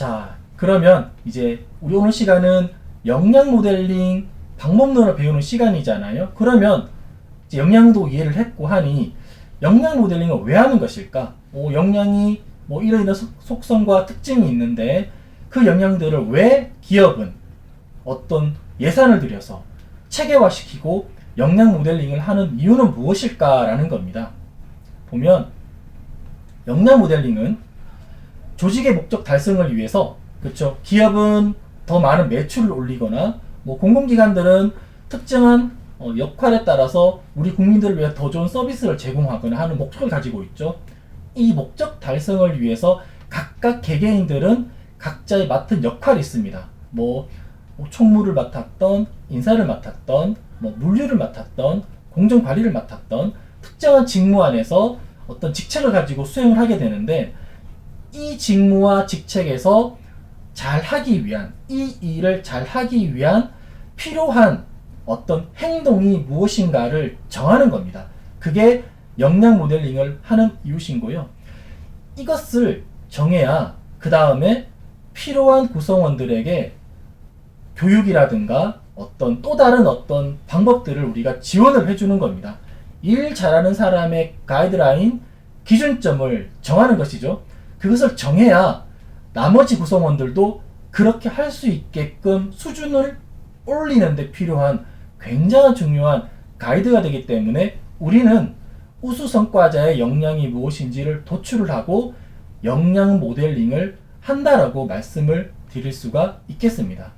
자, 그러면 이제 우리 오늘 시간은 영양 모델링 방법론을 배우는 시간이잖아요. 그러면 영양도 이해를 했고 하니 영양 모델링을 왜 하는 것일까? 뭐 영양이 뭐 이런 이런 속- 속성과 특징이 있는데 그 영양들을 왜 기업은 어떤 예산을 들여서 체계화시키고 영양 모델링을 하는 이유는 무엇일까라는 겁니다. 보면 영양 모델링은 조직의 목적 달성을 위해서 그렇죠. 기업은 더 많은 매출을 올리거나 뭐 공공기관들은 특정한 어, 역할에 따라서 우리 국민들을 위해 더 좋은 서비스를 제공하거나 하는 목적을 가지고 있죠. 이 목적 달성을 위해서 각각 개개인들은 각자의 맡은 역할이 있습니다. 뭐, 뭐 총무를 맡았던, 인사를 맡았던, 뭐 물류를 맡았던, 공정 관리를 맡았던 특정한 직무 안에서 어떤 직책을 가지고 수행을 하게 되는데 이 직무와 직책에서 잘 하기 위한 이 일을 잘 하기 위한 필요한 어떤 행동이 무엇인가를 정하는 겁니다. 그게 역량 모델링을 하는 이유신고요. 이것을 정해야 그 다음에 필요한 구성원들에게 교육이라든가 어떤 또 다른 어떤 방법들을 우리가 지원을 해주는 겁니다. 일 잘하는 사람의 가이드라인 기준점을 정하는 것이죠. 그것을 정해야 나머지 구성원들도 그렇게 할 수 있게끔 수준을 올리는데 필요한 굉장히 중요한 가이드가 되기 때문에 우리는 우수 성과자의 역량이 무엇인지를 도출을 하고 역량 모델링을 한다라고 말씀을 드릴 수가 있겠습니다.